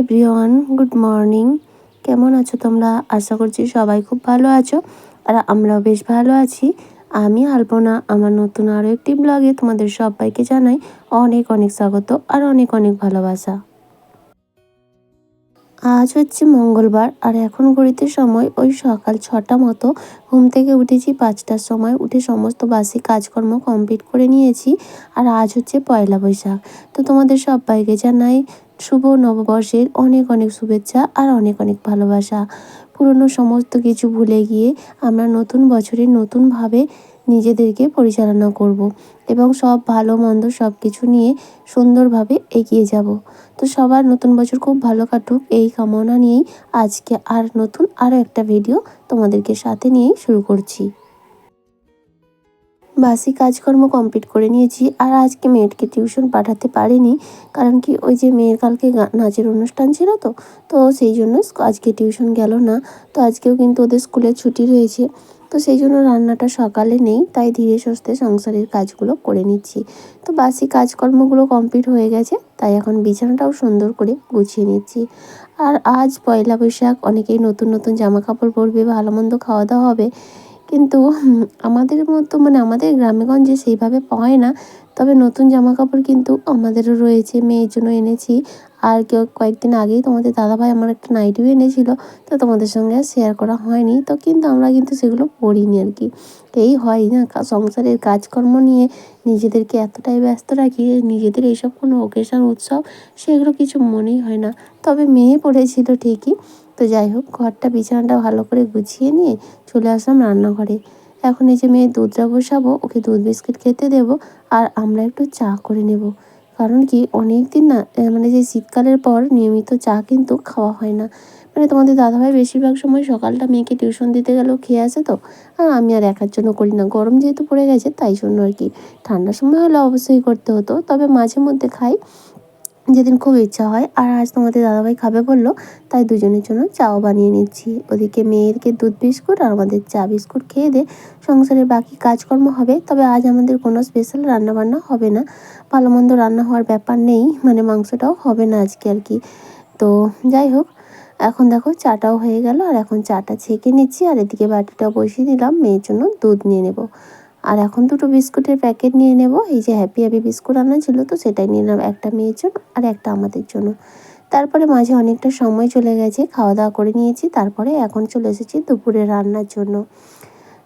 Everyone, good morning. কেমন আছো তোমরা? আশা করছি সবাই খুব ভালো আছো আর আমরাও বেশ ভালো আছি। আমি আলপনা, আমার নতুন আরও একটি ব্লগে তোমাদের সবাইকে জানাই অনেক অনেক স্বাগত আর অনেক অনেক ভালোবাসা। আজ হচ্ছে মঙ্গলবার আর এখন ঘড়িতে সময় ওই সকাল ছটা মতো। ঘুম থেকে উঠেছি পাঁচটার সময়, উঠে সমস্ত বাসি কাজকর্ম কমপ্লিট করে নিয়েছি। আর আজ হচ্ছে পয়লা বৈশাখ। তো তোমাদের সবাইকে জানাই শুভ নববর্ষের অনেক অনেক শুভেচ্ছা আর অনেক অনেক ভালোবাসা। পুরনো সমস্ত কিছু ভুলে গিয়ে আমরা নতুন বছরে নতুনভাবে নিজেদেরকে পরিচালনা করব এবং সব ভালো, মন্দ সব কিছু নিয়ে সুন্দরভাবে এগিয়ে যাব। তো সবার নতুন বছর খুব ভালো কাটুক, এই কামনা নিয়েই আজকে আর নতুন আরও একটা ভিডিও তোমাদেরকে সাথে নিয়েই শুরু করছি। বাসি কাজকর্ম কমপ্লিট করে নিয়েছি আর আজকে মেয়েটকে টিউশন পাঠাতে পারিনি, কারণ কি ওই যে মেয়ের কালকে নাচের অনুষ্ঠান ছিল তো তো সেই জন্য আজকে টিউশন গেল না। তো আজকেও কিন্তু ওদের স্কুলে ছুটি রয়েছে। তো সেই জন্য রান্নাটা সকালে নেই, তাই ধীরে সুস্থে সংসারের কাজগুলো করে নিচ্ছি। তো বাসি কাজকর্মগুলো কমপ্লিট হয়ে গেছে, তাই এখন বিছানাটাও সুন্দর করে গুছিয়ে নিচ্ছি। আর আজ পয়লা বৈশাখ, অনেকেই নতুন নতুন জামা কাপড় পরবে, ভালো মন্দ খাওয়া দাওয়া হবে। কিন্তু আমাদের মতো মানে আমাদের গ্রামেগঞ্জে সেইভাবে পায় না। তবে নতুন জামা কাপড় কিন্তু আমাদেরও রয়েছে, মেয়ের জন্য এনেছি। আর কেউ কয়েকদিন আগেই তোমাদের দাদাভাই আমার একটা নাইটিও এনেছিল, তো তোমাদের সঙ্গে শেয়ার করা হয়নি। তো কিন্তু আমরা কিন্তু সেগুলো পরিনি আর কি। এই হয় না সংসারের কাজকর্ম নিয়ে নিজেদেরকে এতটাই ব্যস্ত রাখি, নিজেদের এইসব কোনো ওকেশান উৎসব, সেগুলো কিছু মনেই হয় না। তবে মেয়ে পড়েছিল ঠিকই। তো যাই হোক, ঘরটা, বিছানাটা ভালো করে গুছিয়ে নিয়ে চলে আসলাম রান্নাঘরে। এখন এই যে মেয়ে দুধটা বসাবো, ওকে দুধ বিস্কিট খেতে দেব আর আমরা একটু চা করে নেব। কারণ কি অনেক দিন না মানে যে শীতকালের পর নিয়মিত চা কিন্তু খাওয়া হয় না। মানে তোমাদের দাদাভাই বেশিরভাগ সময় সকালটা মেয়েকে টিউশন দিতে গেলেও খেয়ে আসে তো, আর আমি আর একার জন্য করি না। গরম যেহেতু পড়ে গেছে, তাই জন্য আর কি। ঠান্ডার সময় হলে অবশ্যই করতে হতো, তবে মাঝে মধ্যে খাই। যেদিন খুব ইচ্ছা হয়, আর আজ তোমাদের দাদাভাই খাবে বলল, তাই দুজনের জন্য চাও বানিয়ে নিচ্ছি। ওদিকে মেয়েরকে দুধ, বিস্কুট আর আমাদের চা, বিস্কুট খেয়ে দে, সংসারের বাকি কাজকর্ম হবে, তবে আজ আমাদের কোনো স্পেশাল রান্নাবান্না হবে না। ভালো মন্দ রান্না হওয়ার ব্যাপার নেই মানে মাংসটাও হবে না আজকে আর কি। তো যাই হোক, এখন দেখো চাটাও হয়ে গেল, আর এখন চাটা ছেঁকে নিচ্ছি, আর এদিকে বাটিটাও বসিয়ে দিলাম, মেয়ের জন্য দুধ নিয়ে নেব। আর এখন দুটো বিস্কুটের প্যাকেট নিয়ে নেব। এই যে হ্যাপি হ্যাপি বিস্কুট আনা ছিল তো সেটাই নিয়ে নিলাম একটা মেয়ের জন্য আর একটা আমাদের জন্য। তারপরে মাঝে অনেকটা সময় চলে গেছে, খাওয়া দাওয়া করে নিয়েছি, তারপরে এখন চলে এসেছি দুপুরে রান্নার জন্য।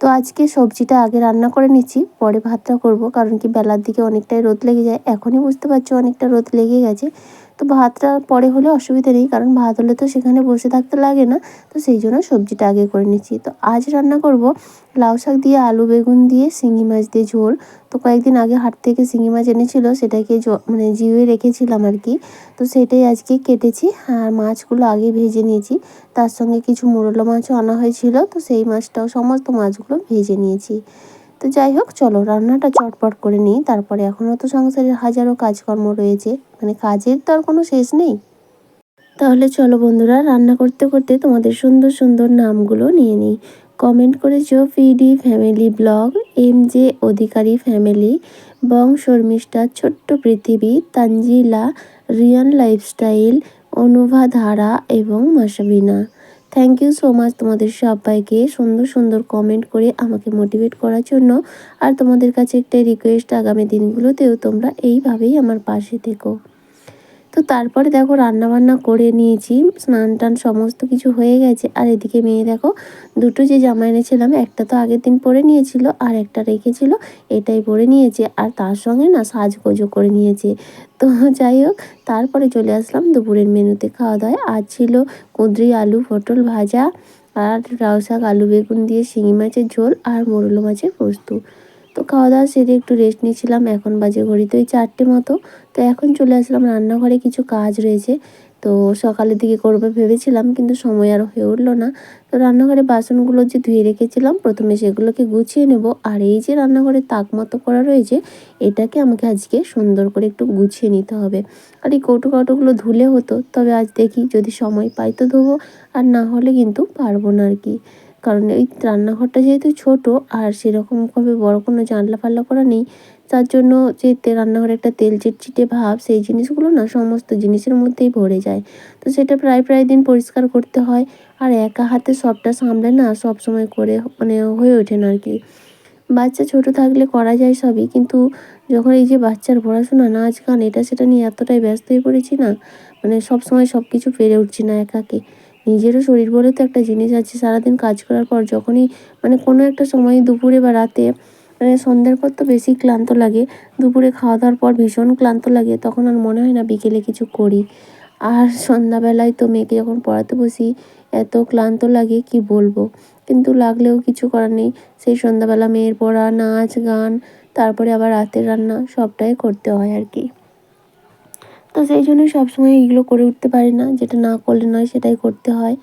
তো আজকে সবজিটা আগে রান্না করে নিচ্ছি, পরে ভাতটা করব, কারণ কি বেলার দিকে অনেকটাই রোদ লেগে যায়। এখনই বুঝতে পারছ অনেকটা রোদ লেগে গেছে। তো ভাতটা পরে হলে অসুবিধা নেই, কারণ ভাত হলে তো সেখানে বসে থাকতে লাগে না। তো সেই জন্য সবজিটা আগে করে নিচ্ছি। তো আজ রান্না করব লাউ শাক দিয়ে আলু, বেগুন দিয়ে শিঙি মাছ দিয়ে ঝোল। তো কয়েকদিন আগে হাট থেকে শিঙি মাছ এনেছিল, সেটাকে মানে জিউয়ে রেখেছিলাম আর কি। তো সেটাই আজকে কেটেছি আর মাছগুলো আগে ভেজে নিয়েছি। তার সঙ্গে কিছু মুরলো মাছও আনা হয়েছিল, তো সেই মাছটাও সমস্ত মাছগুলো ভেজে নিয়েছি। তো যাই হোক, চলো রান্নাটা চটপট করে নিই। তারপরে এখনও তো সংসারের হাজারো কাজকর্ম রয়েছে মানে কাজের তো আর কোনো শেষ নেই। তাহলে চলো বন্ধুরা, রান্না করতে করতে তোমাদের সুন্দর সুন্দর নামগুলো নিয়ে নিই। কমেন্ট করেছ, PD family blog M J Adhikari family, Bong Sharmistha, ছোট্ট পৃথিবী, তানজিলা, রিয়ান লাইফস্টাইল, অনুভা ধারা এবং Masabina. Thank you so much তোমাদের সবাইকে সুন্দর সুন্দর কমেন্ট করে আমাকে মোটিভেট করার জন্য। আর তোমাদের কাছে একটা রিকোয়েস্ট আগামী দিনগুলোতেও তোমরা এইভাবেই আমার পাশে থেকো। তো তারপরে দেখো রান্নাবান্না করে নিয়েছি, স্নান টান সমস্ত কিছু হয়ে গেছে। আর এদিকে মেয়ে দেখো, দুটো যে জামা এনেছিলাম, একটা তো আগের দিন পরে নিয়েছিল আর একটা রেখেছিল, এটাই পরে নিয়েছে। আর তার সঙ্গে না সাজগোজও করে নিয়েছে। তো যাই হোক, তারপরে চলে আসলাম দুপুরের মেনুতে খাওয়া দাওয়া। আর ছিল কুঁদরি আলু, পটল ভাজা আর লাউ শাক আলু বেগুন দিয়ে শিঙি মাছের ঝোল আর মোরলো মাছের পোস্ত। তো খাওয়া দাওয়া সেরে একটু রেস্ট নিয়েছিলাম। এখন বাজে ঘড়িতে ওই চারটে মতো। তো এখন চলে আসলাম রান্নাঘরে কিছু কাজ রয়েছে। তো সকালের দিকে করবে ভেবেছিলাম কিন্তু সময় আর হয়ে উঠল না। তো রান্নাঘরে বাসনগুলো যে ধুয়ে রেখেছিলাম, প্রথমে সেগুলোকে গুছিয়ে নেব। আর এই যে রান্নাঘরে তাক মতো করা রয়েছে, এটাকে আমাকে আজকে সুন্দর করে একটু গুছিয়ে নিতে হবে। আর এই কৌটো কৌটোগুলো ধুলে হতো, তবে আজ দেখি যদি সময় পাই তো ধোবো, আর না হলে কিন্তু পারব না আর কি। কারণ এই রান্নাঘরটা যেহেতু ছোট আর সেরকমভাবে বড় কোনো জানলা ফাল্লা করা নেই, তার জন্য যে রান্নাঘরে একটা তেল চিটচিটে ভাব, সেই জিনিসগুলো না সমস্ত জিনিসের মধ্যেই ভরে যায়। তো সেটা প্রায় প্রায় দিন পরিষ্কার করতে হয় আর একা হাতে সবটা সামলে না সব সময় করে মানে হয়ে ওঠে না আর কি বাচ্চা ছোট থাকলে করা যায় সবই, কিন্তু যখন এই যে বাচ্চার পড়াশোনা, নাচ, গান, এটা সেটা নিয়ে এতটাই ব্যস্ত হয়ে পড়েছি না মানে সব সময় সব কিছু পেরে উঠছি না একাকে। নিজেরও শরীর বলে তো একটা জিনিস আছে, সারাদিন কাজ করার পর যখনই মানে কোনো একটা সময় দুপুরে বা রাতে মানে সন্ধ্যার পর তো বেশি ক্লান্ত লাগে, দুপুরে খাওয়া দাওয়ার পর ভীষণ ক্লান্ত লাগে, তখন আর মনে হয় না বিকেলে কিছু করি। আর সন্ধ্যাবেলায় তো মেয়েকে যখন পড়াতে বসি, এত ক্লান্ত লাগে, কি বলব? কিন্তু লাগলেও কিছু করার নেই। সেই সন্ধ্যাবেলা মেয়ের পড়া, নাচ, গান, তারপরে আবার রাতের রান্না, সবটাই করতে হয় আর কি। তো সেই জন্য সবসময় এইগুলো করে উঠতে পারি না। যেটা না করলে নয় সেটাই করতে হয়।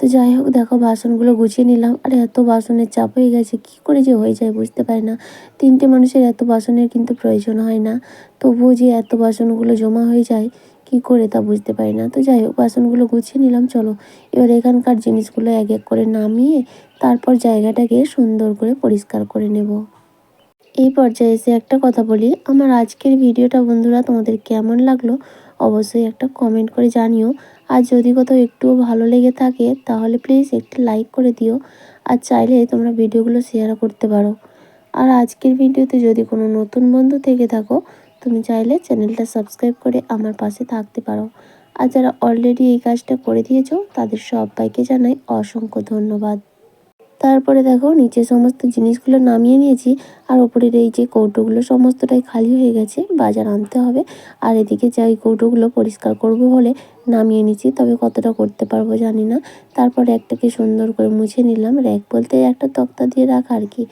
তো যাই হোক, দেখো বাসনগুলো গুছিয়ে নিলাম। আর, এত বাসনের চাপ হয়ে গেছে, কী করে যে হয়ে যায় বুঝতে পারি না। তিনটে মানুষের এত বাসনের কিন্তু প্রয়োজন হয় না। তবুও যে এত বাসনগুলো জমা হয়ে যায়, কি করে তা বুঝতে পারি না। তো যাই হোক, বাসনগুলো গুছিয়ে নিলাম, চলো। এবার এখানকার জিনিসগুলো এক এক করে নামিয়ে তারপর জায়গাটাকে সুন্দর করে পরিষ্কার করে নেব। এই পর্যায়ে এসে একটা কথা বলি। আমার আজকের ভিডিওটা বন্ধুরা তোমাদের কেমন লাগল অবশ্যই একটা কমেন্ট করে জানিও। আর যদি কোথাও একটুও ভালো লেগে থাকে, তাহলে প্লিজ একটি লাইক করে দিও। আর চাইলে তোমরা ভিডিওগুলো শেয়ার করতে পারো। আর আজকের ভিডিওতে যদি কোনো নতুন বন্ধু থেকে থাকো, তুমি চাইলে চ্যানেলটা সাবস্ক্রাইব করে আমার পাশে থাকতে পারো। আর যারা অলরেডি এই কাজটা করে দিয়েছ, তাদের সবাইকে জানাই অসংখ্য ধন্যবাদ। তারপরে দেখো নিচে সমস্ত জিনিসগুলো নামিয়ে নিয়েছি, আর ওপরের এই যে কৌটোগুলো সমস্তটাই খালি হয়ে গেছে, বাজার আনতে হবে। আর এদিকে যে ওই কৌটোগুলো পরিষ্কার করব বলে নামিয়ে নিচ্ছি, তবে কতটা করতে পারব জানি না। তারপরে একটাকে সুন্দর করে মুছে নিলাম, র্যাক বলতে একটা তক্তা দিয়ে রাখা আর কি।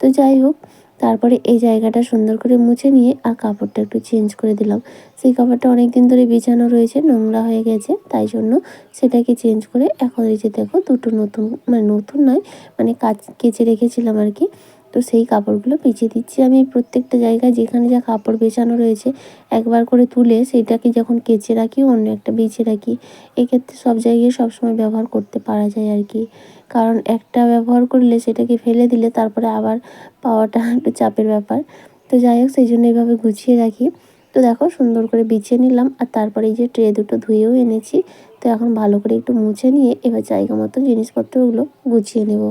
তো যাই হোক তারপরে এই জায়গাটা সুন্দর করে মুছে নিয়ে আর কাপড়টা একটু চেঞ্জ করে দিলাম। সেই কাপড়টা অনেক দিন ধরে বিছানো রয়েছে, নোংরা হয়ে গেছে, তাই জন্য সেটাকে চেঞ্জ করে এখন এই যে দেখো দুটো নতুন মানে নতুন নয় মানে কাচ, কেচে রেখেছিলাম আর কি। তো সেই কাপড়গুলো পেঁচে দিচ্ছি আমি প্রত্যেকটা জায়গায়, যেখানে যা কাপড় বেছানো রয়েছে, একবার করে তুলে সেটাকে যখন কেচে রাখি, অন্য একটা বেছে রাখি, এক্ষেত্রে সব জায়গায় সবসময় ব্যবহার করতে পারা যায় আর কি। কারণ একটা ব্যবহার করলে সেটাকে ফেলে দিলে তারপরে আবার পাওয়াটা একটু চাপের ব্যাপার। তো যাই হোক, সেই জন্য এইভাবে গুছিয়ে রাখি। তো দেখো, সুন্দর করে বিছিয়ে নিলাম আর তারপরে এই যে ট্রে দুটো ধুয়েও এনেছি। তো এখন ভালো করে একটু মুছে নিয়ে এবার জায়গা মতো জিনিসপত্রগুলো গুছিয়ে নেব।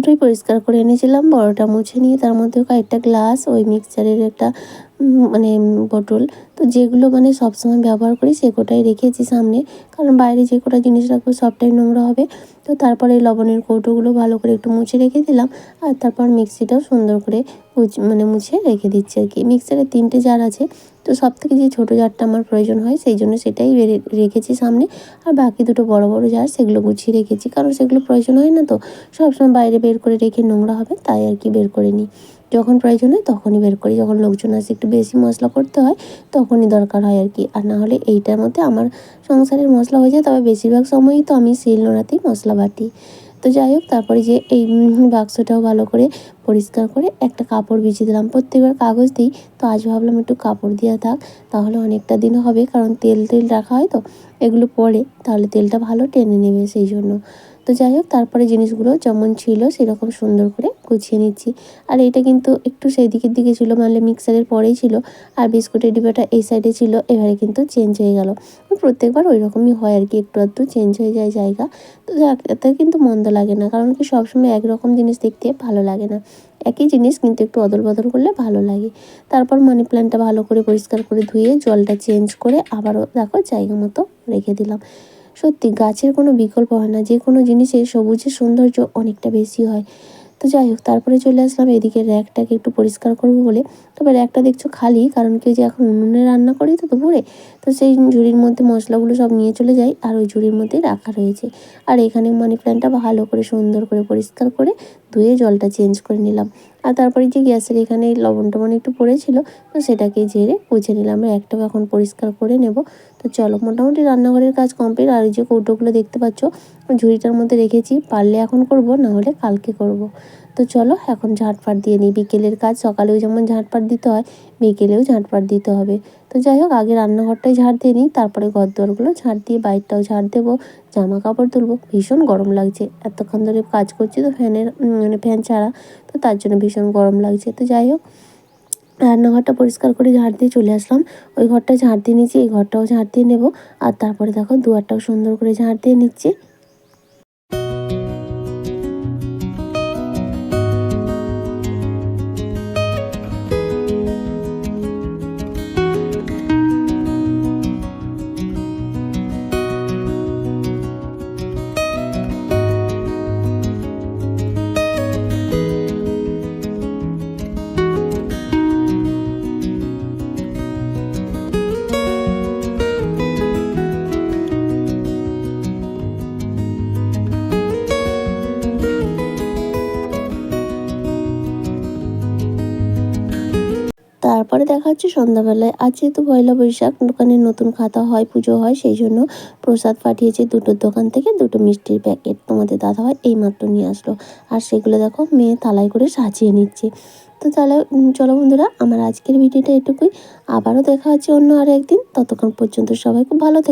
দুটোই পরিষ্কার করে এনেছিলাম। বড়টা মুছে নিয়ে তার মধ্যে কয়েকটা গ্লাস ওই মিক্সচারের একটা মানে বোটল তো যেগুলো মানে সবসময় ব্যবহার করি সে কোটাই রেখেছি সামনে। কারণ বাইরে যে কটা জিনিস রাখব সবটাই নোংরা হবে। তো তারপরে লবণের কৌটোগুলো ভালো করে একটু মুছে রেখে দিলাম। আর তারপর মিক্সিটাও সুন্দর করে মানে মুছে রেখে দিচ্ছি আর কি। মিক্সারের তিনটে জার আছে। তো সব থেকে যে ছোটো জারটা আমার প্রয়োজন হয়, সেই জন্য সেটাই রেখেছি সামনে। আর বাকি দুটো বড় বড় জার সেগুলো গুছিয়ে রেখেছি, কারণ সেগুলো প্রয়োজন হয় না তো। সবসময় বাইরে বের করে রেখে নোংরা হবে, তাই আর কি বের করে নিই। যখন প্রয়োজন হয় তখনই বের করি, যখন লোকজন আসে একটু বেশি মশলা করতে হয় তখনই দরকার হয় আর কি। আর না হলে এইটার মধ্যে আমার সংসারের মশলা হয়ে যায়, তবে বেশিরভাগ সময়ই তো আমি শিল নোড়াতেই মশলা বাটি। তো যাই হোক, তারপরে যে এই বাক্সটাও ভালো করে পরিষ্কার করে একটা কাপড় বিছিয়ে দিলাম। প্রত্যেকবার কাগজ দিই, তো আজ ভাবলাম একটু কাপড় দেওয়া থাক, তাহলে অনেকটা দিন হবে, কারণ তেল তেল রাখা হয় তো, এগুলো পরে তাহলে তেলটা ভালো টেনে নেবে সেই জন্য। তো যাই হোক, তারপরে জিনিসগুলো যেমন ছিল সেরকম সুন্দর করে গুছিয়ে নিচ্ছি। আর এটা কিন্তু একটু সেই দিকের দিকে ছিল মানে মিক্সারের পরেই ছিল। আর বিস্কুটের ডিবাটা এই সাইডে ছিল, এবারে কিন্তু চেঞ্জ হয়ে গেল। প্রত্যেকবার ওই রকমই হয় আর কি, একটু আধটু চেঞ্জ হয়ে যায় জায়গা। তো এতে কিন্তু মন্দ লাগে না, কারণ কি সবসময় একরকম জিনিস দেখতে ভালো লাগে না। একই জিনিস কিন্তু একটু অদল বদল করলে ভালো লাগে। তারপর মানি প্ল্যান্টটা ভালো করে পরিষ্কার করে ধুয়ে জলটা চেঞ্জ করে আবারও দেখো জায়গা মতো রেখে দিলাম। সত্যি গাছের কোনো বিকল্প হয় না, যে কোনো জিনিসের সবুজের সৌন্দর্য অনেকটা বেশি হয়। তো যাই হোক, তারপরে চলে আসলাম এদিকে র্যাকটাকে একটু পরিষ্কার করব বলে। তবে র্যাকটা দেখছ খালি, কারণ কি যে এখন উনুনে রান্না করি তো দুপুরে তো সেই ঝুড়ির মধ্যে মশলাগুলো সব নিয়ে চলে যাই আর ওই ঝুড়ির মধ্যেই রাখা রয়েছে। আর এখানে মানি প্ল্যান্টটা ভালো করে সুন্দর করে পরিষ্কার করে ধুয়ে জলটা চেঞ্জ করে নিলাম। আর তারপরে যে গ্যাসের এখানে লবণ টবণ একটু পড়েছিল, তো সেটাকে ঝেড়ে মুছে নিলাম। আর একটাও এখন পরিষ্কার করে নেব। তো চলো, মোটামুটি রান্নাঘরের কাজ কমপ্লিট। আর ওই যে কৌটোগুলো দেখতে পাচ্ছ, ঝুড়িটার মধ্যে রেখেছি। পারলে এখন করব, না হলে কালকে করব। তো চলো, এখন ঝাঁটফাট দিয়ে নিই। বিকেলের কাজ, সকালেও যেমন ঝাঁটফাট দিতে হয়, বিকেলেও ঝাঁটফাট দিতে হবে। তো যাই হোক, আগে রান্নাঘরটাই ঝাড় দিয়ে নিই, তারপরে ঘর দুয়ারগুলো ঝাড় দিয়ে বাইরটাও ঝাড় দেবো জামা কাপড় তুলবো। ভীষণ গরম লাগছে। এতক্ষণ ধরে কাজ করছি তো ফ্যানের মানে ফ্যান ছাড়া, তো তার জন্য ভীষণ গরম লাগছে। তো যাই হোক, রান্নাঘরটা পরিষ্কার করে ঝাড় দিয়ে চলে আসলাম। ওই ঘরটা ঝাড় দিয়ে নিচ্ছি এই ঘরটাও ঝাড় দিয়ে নেব। আর তারপরে দেখো, দুয়ারটাও সুন্দর করে ঝাড় দিয়ে নিচ্ছি। তারপরে দেখা হচ্ছে সন্ধ্যাবেলায়। আজ যেহেতু পয়লা বৈশাখ দোকানে নতুন খাতা হয়, পুজো হয়, সেই জন্য প্রসাদ পাঠিয়েছে দুটোর দোকান থেকে দুটো মিষ্টির প্যাকেট। তোমাদের দাদা হয় এইমাত্র নিয়ে আসলো। আর সেগুলো দেখো, মেয়ে থালাই করে সাজিয়ে নিচ্ছে। তো তাহলে চলো বন্ধুরা, আমার আজকের ভিডিওটা এটুকুই। আবারও দেখা হচ্ছে অন্য আর একদিন ততক্ষণ পর্যন্ত সবাই খুব ভালো থেকো।